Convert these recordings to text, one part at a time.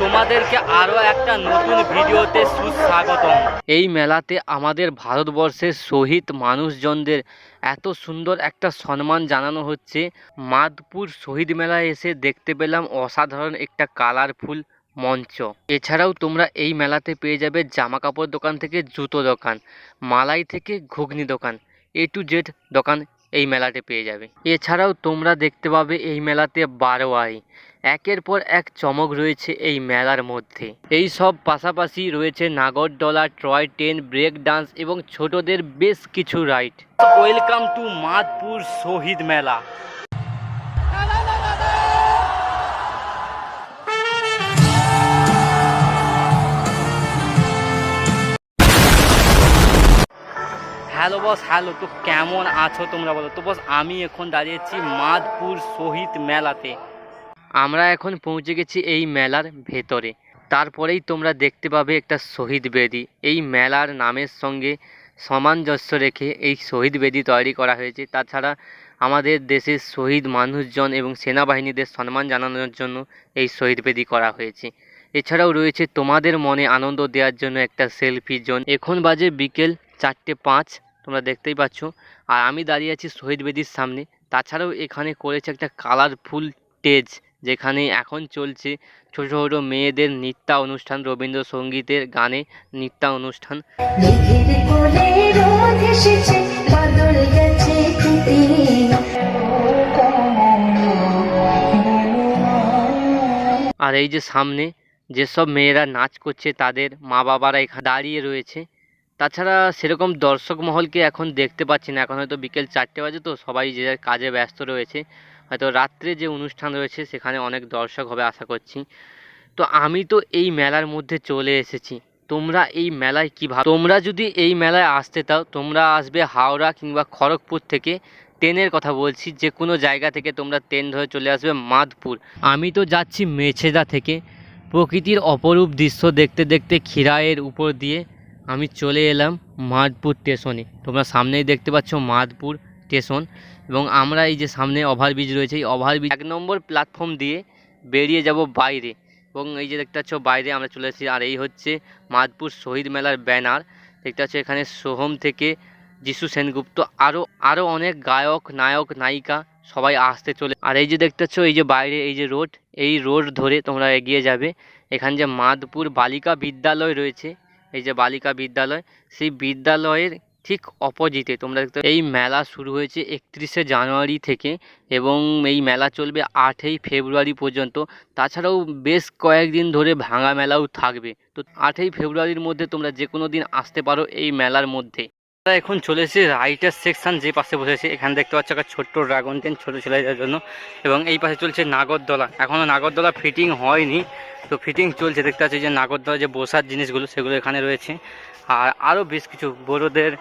তোমাদেরকে আরও একটা নতুন ভিডিওতে সুস্বাগতম। এই মেলাতে আমাদের ভারতবর্ষের শহীদ মানুষজনদের এত সুন্দর একটা সম্মান জানানো হচ্ছে। মাদপুর শহীদ মেলায় এসে দেখতে পেলাম অসাধারণ একটা কালারফুল মঞ্চ। এছাড়াও তোমরা এই মেলাতে পেয়ে যাবে জামা কাপড় দোকান থেকে জুতো দোকান, মালাই থেকে ঘুগনি দোকান এ টু জেড দোকান এই মেলাতে পেয়ে যাবে। এছাড়াও তোমরা দেখতে পাবে এই মেলাতে বারোয়ারি। একের পর এক চমক রয়েছে এই মেলার মধ্যে। এই সব পাশাপাশি রয়েছে নাগরদোলা টয় ট্রেন, ব্রেক ডান্স এবং ছোটদের বেশ কিছু রাইড। ওয়েলকাম টু মাদপুর শহীদ মেলা। হ্যালো বস, হ্যালো, তো কেমন আছো তোমরা বলো? তো বস, আমি এখন দাঁড়িয়েছি মাদপুর শহীদ মেলাতে। আমরা এখন পৌঁছে গেছি এই মেলার ভেতরে। তারপরেই তোমরা দেখতে পাবে একটা শহীদ বেদি। এই মেলার নামের সঙ্গে সামঞ্জস্য রেখে এই শহীদ বেদি তৈরি করা হয়েছে। তাছাড়া আমাদের দেশের শহীদ মানুষজন এবং সেনাবাহিনীদের সম্মান জানানোর জন্য এই শহীদ বেদি করা হয়েছে। এছাড়াও রয়েছে তোমাদের মনে আনন্দ দেওয়ার জন্য একটা সেলফি জোন। এখন বাজে বিকেল চারটে পাঁচ, তোমরা দেখতেই পাচ্ছ। আর আমি দাঁড়িয়ে আছি শহীদ বেদির সামনে। তাছাড়াও এখানে করেছে একটা কালারফুল স্টেজ। যেখানে এখন চলছে ছোটো ছোটো মেয়েদের নৃত্য অনুষ্ঠান রবীন্দ্রসঙ্গীতের গানে নৃত্য অনুষ্ঠান। আর এই যে সামনে যেসব মেয়েরা নাচ করছে তাদের মা বাবারা এখানে দাঁড়িয়ে রয়েছে। তাছাড়া সেরকম দর্শক মহলকে এখন দেখতে পাচ্ছি না। এখন হয়তো বিকেল চারটে বাজে তো, সবাই যে যার কাজে ব্যস্ত রয়েছে। হয়তো রাত্রে যে অনুষ্ঠান রয়েছে, সেখানে অনেক দর্শক হবে আশা করছি। তো আমি তো এই মেলার মধ্যে চলে এসেছি। তোমরা এই মেলায় কী ভাব? তোমরা যদি এই মেলায় আসতে চাও, তোমরা আসবে হাওড়া কিংবা খড়গপুর থেকে ট্রেনের কথা বলছি। যে কোনো জায়গা থেকে তোমরা ট্রেন ধরে চলে আসবে মাদপুর। আমি তো যাচ্ছি মেছেদা থেকে। প্রকৃতির অপরূপ দৃশ্য দেখতে দেখতে খিরায়ের উপর দিয়ে আমি চলে এলাম মাদপুর স্টেশনে। তোমরা সামনেই দেখতে পাচ্ছ মাদপুর স্টেশন এবং আমরা এই যে সামনে ওভারব্রিজ রয়েছে, এই ওভারব্রিজ এক নম্বর প্ল্যাটফর্ম দিয়ে বেরিয়ে যাব বাইরে এবং এই যে দেখতে পাচ্ছ বাইরে আমরা চলে এসেছি। আর এই হচ্ছে মাদপুর শহীদ মেলার ব্যানার। দেখতে পাচ্ছ এখানে সোহম থেকে যিশু সেনগুপ্ত আরও আরও অনেক গায়ক, নায়ক, নায়িকা সবাই আসতে চলে। আর এই যে দেখতে পাচ্ছ এই যে বাইরে এই যে রোড, এই রোড ধরে তোমরা এগিয়ে যাবে। এখানে যে মাদপুর বালিকা বিদ্যালয় রয়েছে এই যে বালিকা বিদ্যালয়, সেই বিদ্যালয়ের ঠিক অপোজিটে তোমরা দেখতে এই মেলা শুরু হয়েছে একত্রিশে জানুয়ারি থেকে এবং এই মেলা চলবে আটই ফেব্রুয়ারি পর্যন্ত। তাছাড়াও বেশ কয়েকদিন ধরে ভাঙা মেলাও থাকবে। তো আটই ফেব্রুয়ারির মধ্যে তোমরা যে কোনো দিন আসতে পারো এই মেলার মধ্যে। আমরা এখন চলে এসেছি রাইটার সেকশন যে পাশে বসেছে এখানে দেখতে পাচ্ছ একটা ছোট্ট ড্রাগন ট্রেন ছোটো ছেলেদের জন্য। এবং এই পাশে চলছে নাগরদোলা। এখনও নাগরদোলা ফিটিং হয়নি। তো ফিটিং চলছে, দেখতে পাচ্ছি যে নাগরদোলা যে বসার জিনিসগুলো, সেগুলো এখানে রয়েছে। আর আরও বেশ কিছু বড়োদের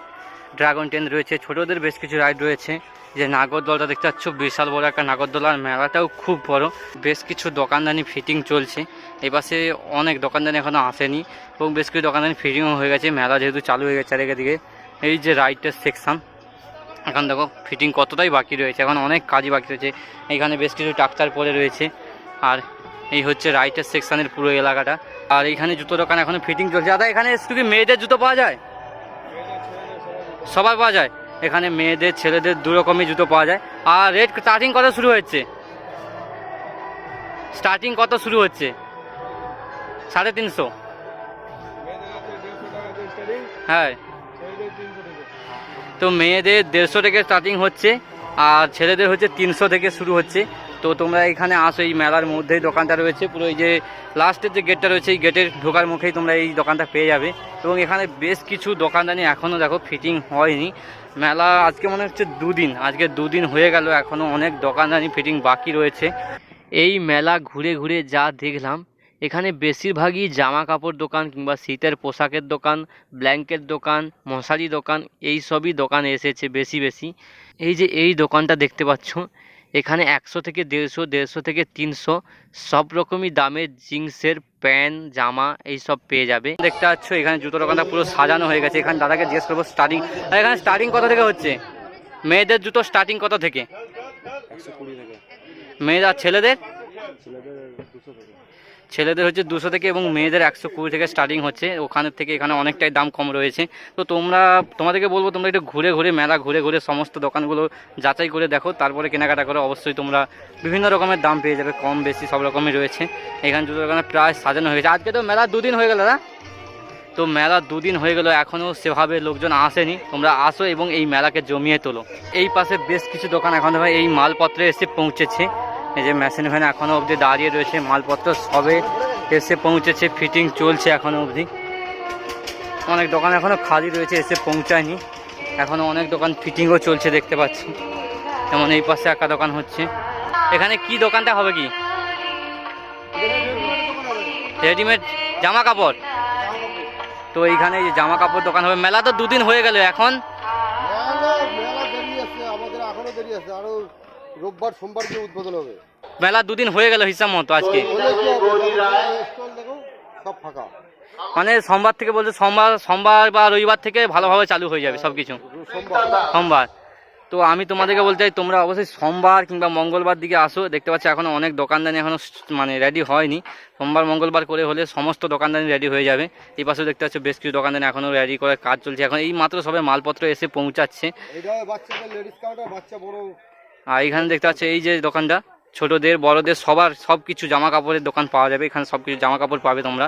ড্রাগন ট্রেন রয়েছে, ছোটোদের বেশ কিছু রাইড রয়েছে। যে নাগরদোলাটা দেখতে পাচ্ছ, বিশাল বড় একটা নাগরদোলার মেলাটাও খুব বড়। বেশ কিছু দোকানদানি ফিটিং চলছে। এই পাশে অনেক দোকানদানি এখনও আসেনি এবং বেশ কিছু দোকানদানি ফিটিংও হয়ে গেছে। মেলা যেহেতু চালু হয়ে গেছে চারিদিকে। দিকে এই যে রাইটের সেকশন এখন দেখো ফিটিং কতটাই বাকি রয়েছে। এখন অনেক কাজই বাকি রয়েছে। এখানে বেশ কিছু ট্রাক্টার পরে রয়েছে। আর এই হচ্ছে রাইটের সেকশনের পুরো এলাকাটা। আর এখানে জুতো দোকান এখনও ফিটিং চলছে। দাদা এখানে শুধু মেয়েদের জুতো পাওয়া যায়? সবাই পাওয়া যায়। এখানে মেয়েদের, ছেলেদের দু রকমই জুতো পাওয়া যায়। আর রেট স্টার্টিং কত শুরু হচ্ছে স্টার্টিং কত শুরু হচ্ছে? সাড়ে তিনশো। হ্যাঁ। তো মেয়েদের দেড়শো থেকে স্টার্টিং হচ্ছে, আর ছেলেদের হচ্ছে তিনশো থেকে শুরু হচ্ছে। তো তোমরা এখানে আসো, এই মেলার মধ্যেই দোকানটা রয়েছে। পুরো এই যে লাস্টের যে গেটটা রয়েছে, এই গেটের ঢোকার মুখেই তোমরা এই দোকানটা পেয়ে যাবে। এবং এখানে বেশ কিছু দোকানদানি এখনও দেখো ফিটিং হয়নি। মেলা আজকে মনে হচ্ছে দুদিন, আজকে দুদিন হয়ে গেল এখনও অনেক দোকানদানি ফিটিং বাকি রয়েছে। এই মেলা ঘুরে ঘুরে যা দেখলাম, এখানে বেশিরভাগই জামা কাপড় দোকান কিংবা শীতের পোশাকের দোকান ব্ল্যাঙ্কেট দোকান, মশারি দোকান, এই সবই দোকান এসেছে বেশি বেশি। এই যে এই দোকানটা দেখতে পাচ্ছ এখানে একশো থেকে দেড়শো দেড়শো থেকে তিনশো সব রকমই দামের জিন্সের প্যান্ট জামা এই সব পেয়ে যাবে। দেখতে পাচ্ছ এখানে জুতো দোকানটা পুরো সাজানো হয়ে গেছে। এখানে দাদাকে জিজ্ঞেস করব স্টার্টিং এখানে স্টার্টিং কত থেকে হচ্ছে? মেয়েদের জুতো স্টার্টিং কত থেকে? মেয়েদের আর ছেলেদের? ছেলেদের ছেলেদের হচ্ছে দুশো থেকে এবং মেয়েদের একশো কুড়ি থেকে স্টার্টিং হচ্ছে। ওখানে থেকে এখানে অনেকটাই দাম কম রয়েছে। তো তোমরা, তোমাদেরকে বলব, তোমরা একটু ঘুরে ঘুরে মেলা, ঘুরে ঘুরে সমস্ত দোকানগুলো যাচাই করে দেখো। তারপরে কেনাকাটা করে। অবশ্যই তোমরা বিভিন্ন রকমের দাম পেয়ে যাবে, কম বেশি সব রকমই রয়েছে। এখানে জুতো দোকানে প্রায় সাজানো হয়ে গেছে। আজকে তো মেলা দুদিন হয়ে গেল না তো মেলা দুদিন হয়ে গেল এখনও সেভাবে লোকজন আসেনি। তোমরা আসো এবং এই মেলাকে জমিয়ে তোলো। এই পাশে বেশ কিছু দোকান এখনও এই মালপত্রে এসে পৌঁছেছে। এই যে মেশিন ভ্যান এখনও অবধি দাঁড়িয়ে রয়েছে, মালপত্র সবে এসে পৌঁছেছে ফিটিং চলছে এখনও অবধি। অনেক দোকান এখনও খালি রয়েছে, এসে পৌঁছায়নি। এখনও অনেক দোকান ফিটিংও চলছে দেখতে পাচ্ছি। যেমন এই পাশে একটা দোকান হচ্ছে। এখানে কি দোকানটা হবে কি? রেডিমেড জামা কাপড় তো এইখানে এই যে জামা কাপড় দোকান হবে। মেলা তো দুদিন হয়ে গেল এখন। রোববার সোমবার দিয়ে উদ্বোধন হবে। মেলা দুদিন হয়ে গেল হিসাব মতো আজকে। সব ফাঁকা। মানে সোমবার থেকে বলতে সোমবার সোমবার বা রবিবার থেকে ভালোভাবে চালু হয়ে যাবে সব কিছু সোমবার। তো আমি তোমাদেরকে বলতে চাই তোমরা অবশ্যই সোমবার কিংবা মঙ্গলবার দিকে আসো। দেখতে পাচ্ছি এখনও অনেক দোকানদানি এখনও স- মানে রেডি হয়নি। সোমবার মঙ্গলবার করে হলে সমস্ত দোকানদানি রেডি হয়ে যাবে। এই পাশেও দেখতে পাচ্ছ বেশ কিছু দোকানদানি এখনও রেডি করে কাজ চলছে। এখন এই মাত্র সবে মালপত্র এসে পৌঁছাচ্ছে। আর এখানে দেখতে পাচ্ছ এই যে দোকানটা, ছোটদের, বড়দের, সবার সব কিছু জামা কাপড়ের দোকান পাওয়া যাবে। এখানে সব কিছু জামা কাপড় পাবে তোমরা।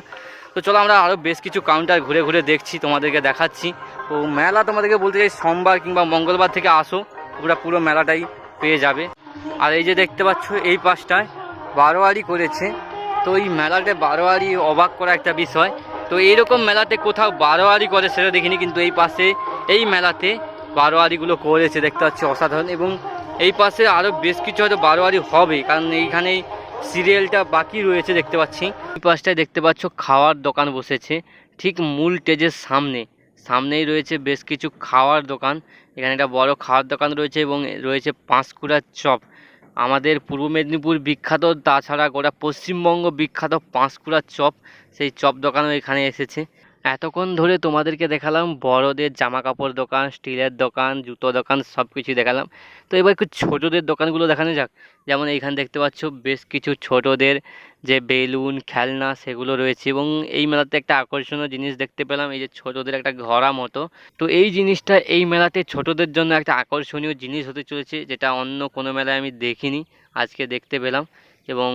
তো চলো আমরা আরও বেশ কিছু কাউন্টার ঘুরে ঘুরে দেখছি, তোমাদেরকে দেখাচ্ছি। তো মেলা তোমাদেরকে বলতে চাই, সোমবার কিংবা মঙ্গলবার থেকে আসো পুরো পুরো মেলাটাই পেয়ে যাবে। আর এই যে দেখতে পাচ্ছ, এই পাশটায় বারোয়ারি করেছে। তো এই মেলাতে বারোয়ারি অবাক করা একটা বিষয়। তো এইরকম মেলাতে কোথাও বারোয়ারি করে সেটা দেখিনি, কিন্তু এই পাশে, এই মেলাতে বারোয়ারিগুলো করেছে। দেখতে পাচ্ছি, অসাধারণ। এবং এই পাশে আরও বেশ কিছু হয়তো বারোয়ারি হবে, কারণ এইখানে সিরিয়ালটা বাকি রয়েছে দেখতে পাচ্ছি। এই পাশটায় দেখতে পাচ্ছ খাওয়ার দোকান বসেছে, ঠিক মূল স্টেজের সামনে। সামনেই রয়েছে বেশ কিছু খাওয়ার দোকান, এখানে একটা বড় খাওয়ার দোকান রয়েছে এবং রয়েছে পাঁশকুড়ার চপ। আমাদের পূর্ব মেদিনীপুর বিখ্যাত, তাছাড়া গোটা পশ্চিমবঙ্গ বিখ্যাত পাঁশকুড়ার চপ, সেই চপ দোকানও এখানে এসেছে। এতক্ষণ ধরে তোমাদেরকে দেখালাম বড়দের জামা কাপড় দোকান, স্টিলের দোকান, জুতো দোকান সব কিছু দেখালাম। তো এবার একটু ছোটোদের দোকানগুলো দেখানো যাক। যেমন এইখানে দেখতে পাচ্ছ বেশ কিছু ছোটোদের যে বেলুন, খেলনা সেগুলো রয়েছে এবং এই মেলাতে একটা আকর্ষণীয় জিনিস দেখতে পেলাম, এই যে ছোটোদের একটা ঘোড়া মতো। তো এই জিনিসটা এই মেলাতে ছোটোদের জন্য একটা আকর্ষণীয় জিনিস হতে চলেছে, যেটা অন্য কোনো মেলায় আমি দেখিনি, আজকে দেখতে পেলাম। এবং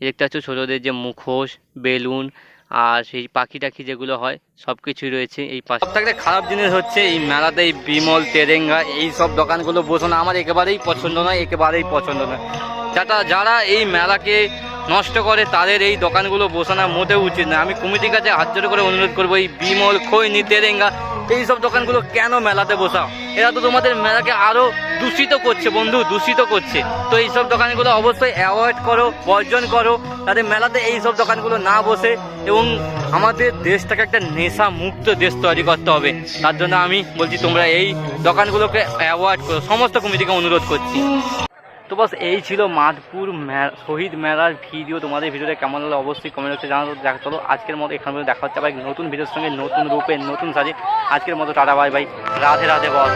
দেখতে পাচ্ছ ছোটোদের যে মুখোশ, বেলুন আর সেই পাখি টাখি যেগুলো হয় সব কিছুই রয়েছে এই পাশে। সবথেকে খারাপ জিনিস হচ্ছে এই মেলাতে এই বিমল, তেরেঙ্গা, এই সব দোকানগুলো বসানো আমার একেবারেই পছন্দ নয়, একেবারেই পছন্দ নয়। যারা যারা এই মেলাকে নষ্ট করে, তাদের এই দোকানগুলো বসানো মোটেও উচিত না আমি কমিটির কাছে হাত করে অনুরোধ করব, এই বিমল, খৈনি, তেরেঙ্গা এই সব দোকানগুলো কেন মেলাতে বসাও? এরা তো তোমাদের মেলাকে আরও দূষিত করছে বন্ধু, দূষিত করছে। তো এই সব দোকানগুলো অবশ্যই অ্যাভয়েড করো, বর্জন করো তাদের মেলাতে এই সব দোকানগুলো না বসে এবং আমাদের দেশটাকে একটা নেশা মুক্ত দেশ তৈরি করতে হবে। তার জন্য আমি বলছি, তোমরা এই দোকানগুলোকে অ্যাভয়েড করো। সমস্ত কমিটিকে অনুরোধ করছি। তো বাস এই ছিল মাধপুর শহীদ মেলার ভিডিও। তোমাদের ভিডিওতে কেমন হলো অবশ্যই কমেন্ট বক্সে জানাতো দেখা চলো আজকের মতো এখানে দেখা হচ্ছে। আবার নতুন ভিডিওর সঙ্গে, নতুন রূপে, নতুন সাজে। আজকের মতো টাটা, বাই ভাই রাধে রাধে বল।